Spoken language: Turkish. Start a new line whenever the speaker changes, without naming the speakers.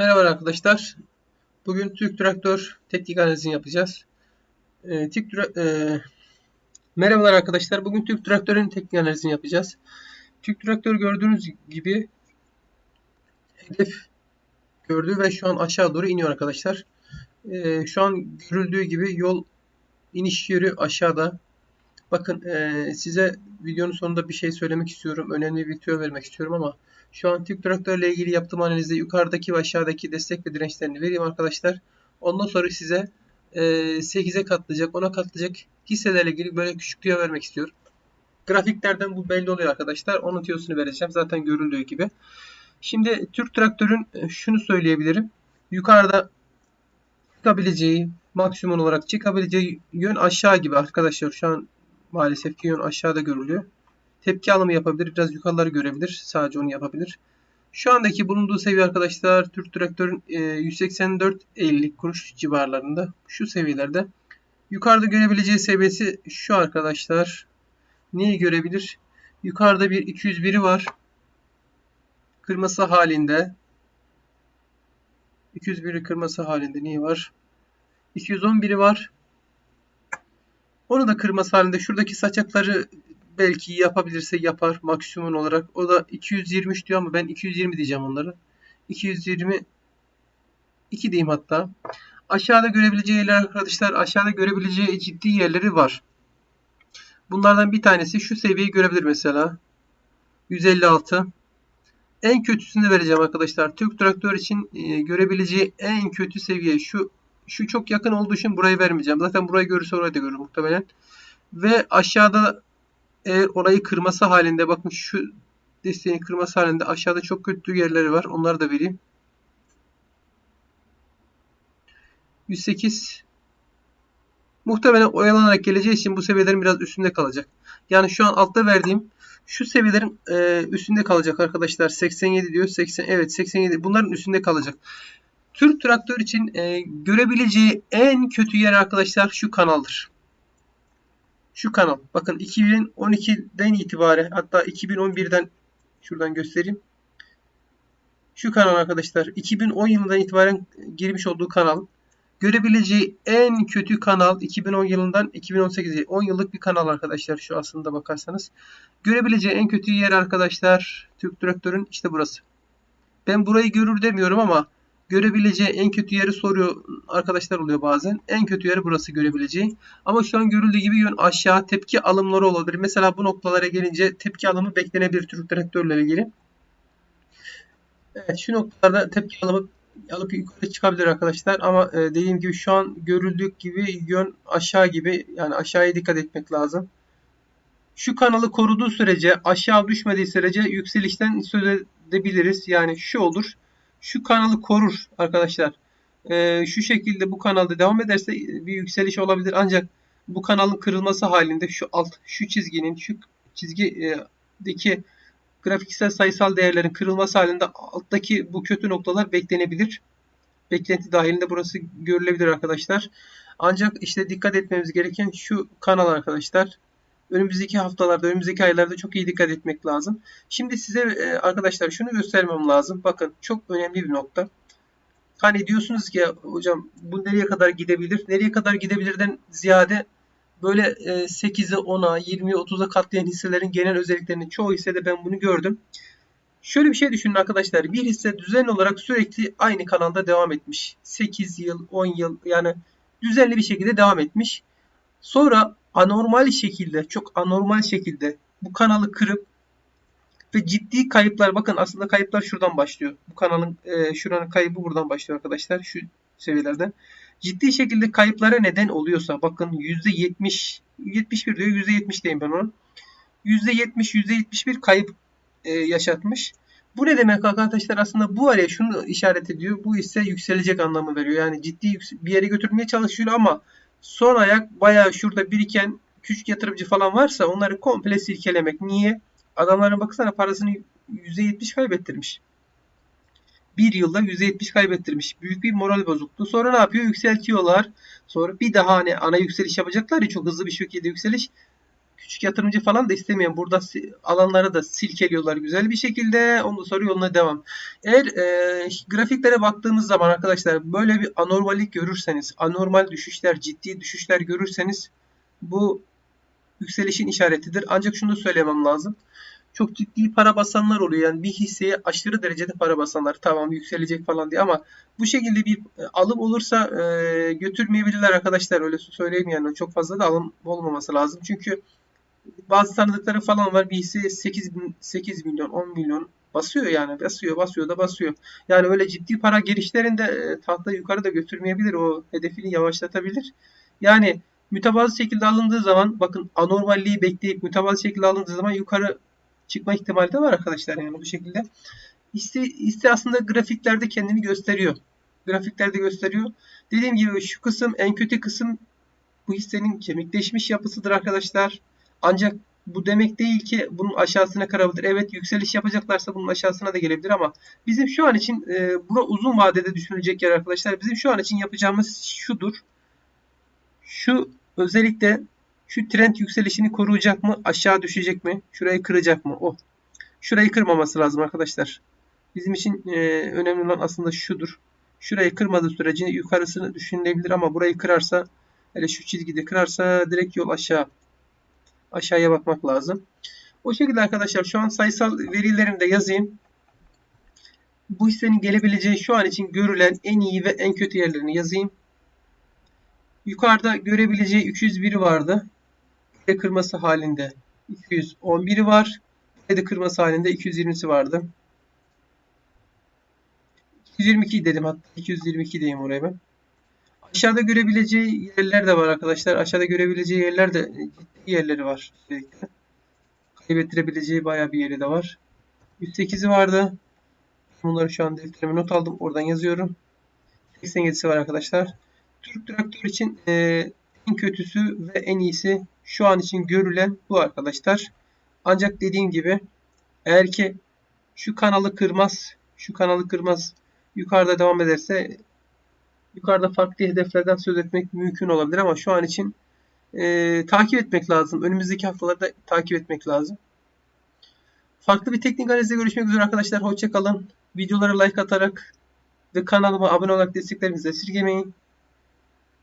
Merhaba arkadaşlar. Bugün Türk Traktör teknik analizini yapacağız. Ee, Türk e, Merhabalar arkadaşlar. Bugün Türk Traktör'ün teknik analizini yapacağız. Türk Traktör gördüğünüz gibi hedef gördü ve şu an aşağı doğru iniyor arkadaşlar. Ee, şu an görüldüğü gibi yol iniş yeri aşağıda. Bakın e, size videonun sonunda bir şey söylemek istiyorum. Önemli bir tüyo vermek istiyorum ama şu an Türk Traktör ile ilgili yaptığım analizde yukarıdaki ve aşağıdaki destek ve dirençlerini vereyim arkadaşlar. Ondan sonra size e, 8'e katlayacak, 10'a katlayacak hisselerle ilgili böyle küçük tüyo vermek istiyorum. Grafiklerden bu belli oluyor arkadaşlar. Onun tüyosunu vereceğim. Zaten görüldüğü gibi. Şimdi Türk Traktör'ün e, şunu söyleyebilirim. Yukarıda çıkabileceği, maksimum olarak çıkabileceği yön aşağı gibi arkadaşlar. Şu an maalesef ki yön aşağıda görülüyor. Tepki alımı yapabilir. Biraz yukarıları görebilir. Sadece onu yapabilir. Şu andaki bulunduğu seviye arkadaşlar Türk Traktör'ün e, 184.50 kuruş civarlarında. Şu seviyelerde. Yukarıda görebileceği seviyesi şu arkadaşlar. Neyi görebilir? Yukarıda bir 201'i var. Kırması halinde. 201'i kırması halinde neyi var? 211'i var. Onu da kırması halinde şuradaki saçakları belki yapabilirse yapar maksimum olarak. O da 223 diyor ama ben 220 diyeceğim onları. 220 2 diyeyim hatta. Aşağıda görebileceği yerler arkadaşlar aşağıda görebileceği ciddi yerleri var. Bunlardan bir tanesi şu seviyeyi görebilir mesela. 156. En kötüsünü vereceğim arkadaşlar. Türk traktör için e, görebileceği en kötü seviye şu şu çok yakın olduğu için burayı vermeyeceğim. Zaten burayı görürse orayı da görür muhtemelen. Ve aşağıda eğer orayı kırması halinde bakın şu desteğini kırması halinde aşağıda çok kötü yerleri var. Onları da vereyim. 108 muhtemelen oyalanarak geleceği için bu seviyelerin biraz üstünde kalacak. Yani şu an altta verdiğim şu seviyelerin e, üstünde kalacak arkadaşlar. 87 diyor. 80 evet 87. Bunların üstünde kalacak. Türk traktör için e, görebileceği en kötü yer arkadaşlar şu kanaldır. Şu kanal. Bakın 2012'den itibaren hatta 2011'den şuradan göstereyim. Şu kanal arkadaşlar 2010 yılından itibaren girmiş olduğu kanal. Görebileceği en kötü kanal 2010 yılından 2018'e 10 yıllık bir kanal arkadaşlar şu aslında bakarsanız. Görebileceği en kötü yer arkadaşlar Türk Traktör'ün işte burası. Ben burayı görür demiyorum ama görebileceği en kötü yeri soruyor arkadaşlar oluyor bazen. En kötü yeri burası görebileceği. Ama şu an görüldüğü gibi yön aşağı tepki alımları olabilir. Mesela bu noktalara gelince tepki alımı beklenebilir Türk traktörle ilgili. Evet şu noktalarda tepki alımı alıp yukarı çıkabilir arkadaşlar. Ama e, dediğim gibi şu an görüldüğü gibi yön aşağı gibi yani aşağıya dikkat etmek lazım. Şu kanalı koruduğu sürece aşağı düşmediği sürece yükselişten söz edebiliriz. Yani şu olur şu kanalı korur arkadaşlar. Ee, şu şekilde bu kanalda devam ederse bir yükseliş olabilir. Ancak bu kanalın kırılması halinde şu alt şu çizginin şu çizgideki grafiksel sayısal değerlerin kırılması halinde alttaki bu kötü noktalar beklenebilir. Beklenti dahilinde burası görülebilir arkadaşlar. Ancak işte dikkat etmemiz gereken şu kanal arkadaşlar önümüzdeki haftalarda, önümüzdeki aylarda çok iyi dikkat etmek lazım. Şimdi size e, arkadaşlar şunu göstermem lazım. Bakın çok önemli bir nokta. Hani diyorsunuz ki hocam bu nereye kadar gidebilir? Nereye kadar gidebilirden ziyade böyle 8'e 10'a, 20'ye 30'a katlayan hisselerin genel özelliklerini çoğu hissede ben bunu gördüm. Şöyle bir şey düşünün arkadaşlar. Bir hisse düzenli olarak sürekli aynı kanalda devam etmiş. 8 yıl, 10 yıl yani düzenli bir şekilde devam etmiş. Sonra anormal şekilde, çok anormal şekilde bu kanalı kırıp ve ciddi kayıplar bakın aslında kayıplar şuradan başlıyor. Bu kanalın e, şuranın kaybı buradan başlıyor arkadaşlar şu seviyelerden. Ciddi şekilde kayıplara neden oluyorsa bakın %70 71 diyor %70 diyeyim ben onun. %70 %71 kayıp e, yaşatmış. Bu ne demek arkadaşlar? Aslında bu araya şunu işaret ediyor. Bu ise yükselecek anlamı veriyor. Yani ciddi bir yere götürmeye çalışıyor ama son ayak bayağı şurada biriken küçük yatırımcı falan varsa onları komple silkelemek. Niye? Adamların baksana parasını %70 kaybettirmiş. Bir yılda %70 kaybettirmiş. Büyük bir moral bozukluğu. Sonra ne yapıyor? Yükseltiyorlar. Sonra bir daha hani ana yükseliş yapacaklar ya çok hızlı bir şekilde yükseliş. Küçük yatırımcı falan da istemeyen burada alanları da silkeliyorlar güzel bir şekilde. Ondan sonra yoluna devam. Eğer e, grafiklere baktığımız zaman arkadaşlar böyle bir anormallik görürseniz, anormal düşüşler, ciddi düşüşler görürseniz bu yükselişin işaretidir. Ancak şunu da söylemem lazım. Çok ciddi para basanlar oluyor. Yani bir hisseye aşırı derecede para basanlar. Tamam yükselecek falan diye ama bu şekilde bir e, alım olursa e, götürmeyebilirler arkadaşlar. Öyle söyleyeyim yani. Çok fazla da alım olmaması lazım. Çünkü bazı tanıdıkları falan var. Bir hisse 8, bin- 8 milyon, 10 milyon basıyor yani. Basıyor, basıyor da basıyor. Yani öyle ciddi para girişlerinde e, tahta yukarı da götürmeyebilir. O hedefini yavaşlatabilir. Yani mütevazı şekilde alındığı zaman bakın anormalliği bekleyip mütevazı şekilde alındığı zaman yukarı çıkma ihtimali de var arkadaşlar yani bu şekilde. Hisse, hisse aslında grafiklerde kendini gösteriyor. Grafiklerde gösteriyor. Dediğim gibi şu kısım en kötü kısım bu hissenin kemikleşmiş yapısıdır arkadaşlar. Ancak bu demek değil ki bunun aşağısına karabilir. Evet yükseliş yapacaklarsa bunun aşağısına da gelebilir ama bizim şu an için e, bura uzun vadede düşünülecek yer arkadaşlar. Bizim şu an için yapacağımız şudur. Şu özellikle şu trend yükselişini koruyacak mı? Aşağı düşecek mi? Şurayı kıracak mı? O. Şurayı kırmaması lazım arkadaşlar. Bizim için e, önemli olan aslında şudur. Şurayı kırmadığı sürece yukarısını düşünülebilir ama burayı kırarsa hele şu çizgide kırarsa direkt yol aşağı. Aşağıya bakmak lazım. O şekilde arkadaşlar şu an sayısal verilerimi de yazayım. Bu hissenin gelebileceği şu an için görülen en iyi ve en kötü yerlerini yazayım. Yukarıda görebileceği 201 vardı. Ve kırması halinde 211 var. De kırması halinde 220'si vardı. 222 dedim hatta 222 diyeyim oraya ben. Aşağıda görebileceği yerler de var arkadaşlar. Aşağıda görebileceği yerler de yerleri var. Özellikle. Kaybettirebileceği bayağı bir yeri de var. 108'i vardı. Bunları şu an defterime not aldım. Oradan yazıyorum. 87'si var arkadaşlar. Türk traktör için e, en kötüsü ve en iyisi şu an için görülen bu arkadaşlar. Ancak dediğim gibi eğer ki şu kanalı kırmaz, şu kanalı kırmaz yukarıda devam ederse yukarıda farklı hedeflerden söz etmek mümkün olabilir ama şu an için e, takip etmek lazım. Önümüzdeki haftalarda takip etmek lazım. Farklı bir teknik analizde görüşmek üzere arkadaşlar. Hoşçakalın. Videolara like atarak ve kanalıma abone olarak desteklerinizi esirgemeyin.